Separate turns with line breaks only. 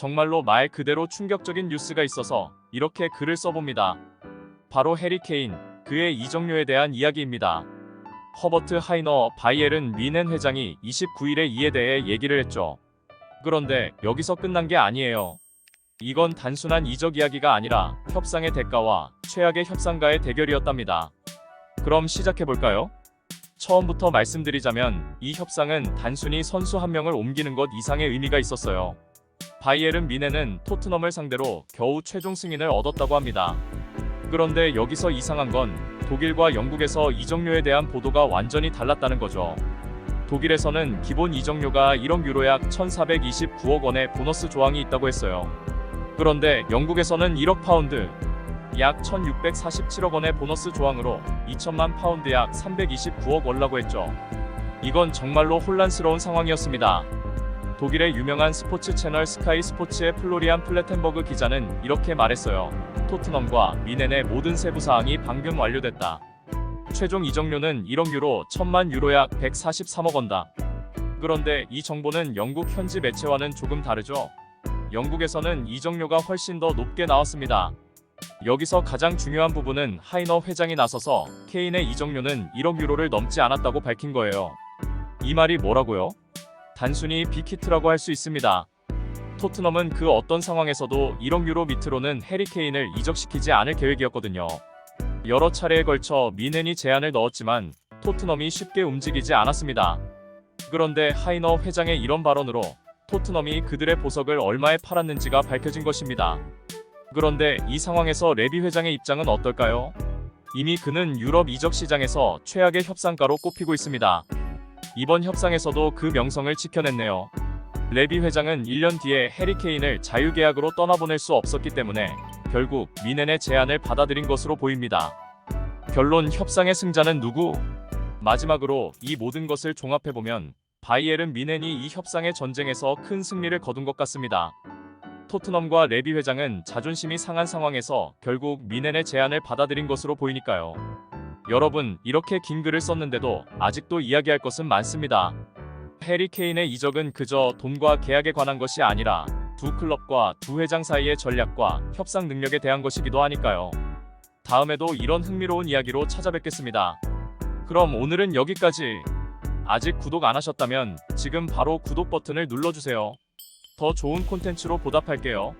정말로 말 그대로 충격적인 뉴스가 있어서 이렇게 글을 써봅니다. 바로 해리 케인, 그의 이적료에 대한 이야기입니다. 허버트 하이너 바이엘은 미넨 회장이 29일에 이에 대해 얘기를 했죠. 그런데 여기서 끝난 게 아니에요. 이건 단순한 이적 이야기가 아니라 협상의 대가와 최악의 협상가의 대결이었답니다. 그럼 시작해 볼까요? 처음부터 말씀드리자면 이 협상은 단순히 선수 한 명을 옮기는 것 이상의 의미가 있었어요. 바이에른 미네는 토트넘을 상대로 겨우 최종 승인을 얻었다고 합니다. 그런데 여기서 이상한 건 독일과 영국에서 이적료에 대한 보도가 완전히 달랐다는 거죠. 독일에서는 기본 이적료가 1억 유로 약 1,429억 원의 보너스 조항이 있다고 했어요. 그런데 영국에서는 1억 파운드, 약 1,647억 원의 보너스 조항으로 2천만 파운드 약 329억 원라고 했죠. 이건 정말로 혼란스러운 상황이었습니다. 독일의 유명한 스포츠 채널 스카이 스포츠의 플로리안 플레텐버그 기자는 이렇게 말했어요. 토트넘과 미넨의 모든 세부 사항이 방금 완료됐다. 최종 이적료는 1억 유로, 1천만 유로 약 143억 원다. 그런데 이 정보는 영국 현지 매체와는 조금 다르죠. 영국에서는 이적료가 훨씬 더 높게 나왔습니다. 여기서 가장 중요한 부분은 하이너 회장이 나서서 케인의 이적료는 1억 유로를 넘지 않았다고 밝힌 거예요. 이 말이 뭐라고요? 단순히 빅히트라고 할 수 있습니다. 토트넘은 그 어떤 상황에서도 1억 유로 밑으로는 해리 케인을 이적시키지 않을 계획이었거든요. 여러 차례에 걸쳐 미넨이 제안을 넣었지만 토트넘이 쉽게 움직이지 않았습니다. 그런데 하이너 회장의 이런 발언으로 토트넘이 그들의 보석을 얼마에 팔았는지가 밝혀진 것입니다. 그런데 이 상황에서 레비 회장의 입장은 어떨까요? 이미 그는 유럽 이적 시장에서 최악의 협상가로 꼽히고 있습니다. 이번 협상에서도 그 명성을 지켜냈네요. 레비 회장은 1년 뒤에 해리 케인을 자유계약으로 떠나보낼 수 없었기 때문에 결국 미넨의 제안을 받아들인 것으로 보입니다. 결론 협상의 승자는 누구? 마지막으로 이 모든 것을 종합해보면 바이에른 미넨이 이 협상의 전쟁에서 큰 승리를 거둔 것 같습니다. 토트넘과 레비 회장은 자존심이 상한 상황에서 결국 미넨의 제안을 받아들인 것으로 보이니까요. 여러분, 이렇게 긴 글을 썼는데도 아직도 이야기할 것은 많습니다. 해리 케인의 이적은 그저 돈과 계약에 관한 것이 아니라 두 클럽과 두 회장 사이의 전략과 협상 능력에 대한 것이기도 하니까요. 다음에도 이런 흥미로운 이야기로 찾아뵙겠습니다. 그럼 오늘은 여기까지. 아직 구독 안 하셨다면 지금 바로 구독 버튼을 눌러주세요. 더 좋은 콘텐츠로 보답할게요.